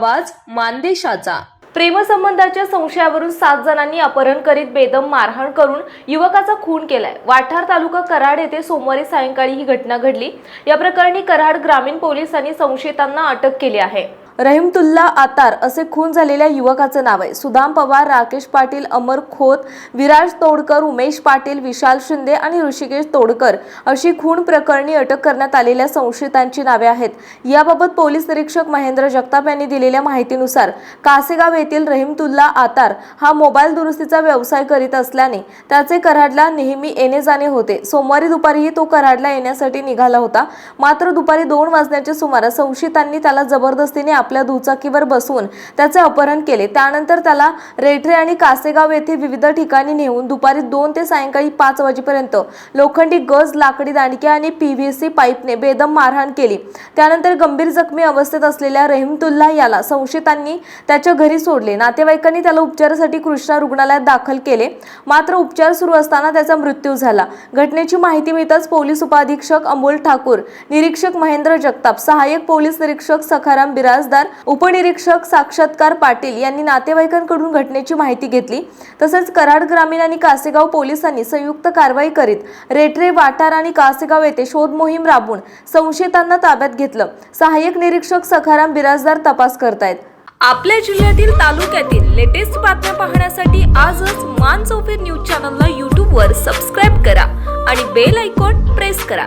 आवाज मानदेशाचा. प्रेमसंबंधाच्या संशयावरून सात जणांनी अपहरण करीत बेदम मारहाण करून युवकाचा खून केलाय. वाठार तालुका कराड येथे सोमवारी सायंकाळी ही घटना घडली. या प्रकरणी कराड ग्रामीण पोलिसांनी संशयितांना अटक केली आहे. रहिमतुल्ला आतार असे खून झालेल्या युवकाचं नाव आहे. सुदाम पवार राकेश पाटील अमर खोत विराज तोडकर उमेश पाटील विशाल शिंदे आणि ऋषिकेश तोडकर अशी खून प्रकरणी अटक करण्यात आलेल्या संशयितांची नावे आहेत. याबाबत पोलीस निरीक्षक महेंद्र जगताप यांनी दिलेल्या माहितीनुसार कासेगाव येथील रहिमतुल्ला आतार हा मोबाईल दुरुस्तीचा व्यवसाय करीत असल्याने त्याचे कराडला नेहमी येणे जाणे होते. सोमवारी दुपारीही तो कराडला येण्यासाठी निघाला होता. मात्र दुपारी दोन वाजण्याच्या सुमारास संशयितांनी त्याला जबरदस्तीने आपल्या दुचाकीवर बसवून त्याचे अपहरण केले. त्यानंतर त्याला रेठरे आणि कासेगाव येथे विविध ठिकाणी नेऊन दुपारी दोन ते सायंकाळी पाच वाजेपर्यंत लोखंडी गज लाकडी दांडक्या आणि पीव्हीसी पाईपने बेदम मारहाण केली. त्यानंतर गंभीर जखमी अवस्थेत असलेल्या रहीमतुल्ला याला संशयितांनी त्याच्या घरी सोडले. नातेवाईकांनी त्याला उपचारासाठी कृष्णा रुग्णालयात दाखल केले. मात्र उपचार सुरू असताना त्याचा मृत्यू झाला. घटनेची माहिती मिळताच पोलीस उपाधीक्षक अमोल ठाकूर निरीक्षक महेंद्र जगताप सहाय्यक पोलीस निरीक्षक सखाराम बिराजदार उपनिरीक्षक साक्षात्कार पाटील यांनी नातेवाईकांकडून घटनेची माहिती घेतली. तसेच कराड ग्रामीण आणि कासेगाव पोलिसांनी संयुक्त कारवाई करीत रेटरे वाटार आणि कासेगाव येथे शोध मोहीम राबवून संशयितांना ताब्यात घेतलं. सहाय्यक निरीक्षक सखाराम बिराजदार तपास करतायत. आपल्या जिल्ह्यातील तालुक्यातील लेटेस्ट बातम्या पाहण्यासाठी आजच मान चौफेर न्यूज चॅनलला यूट्यूबवर सबस्क्राईब करा आणि बेल आयकॉन प्रेस करा.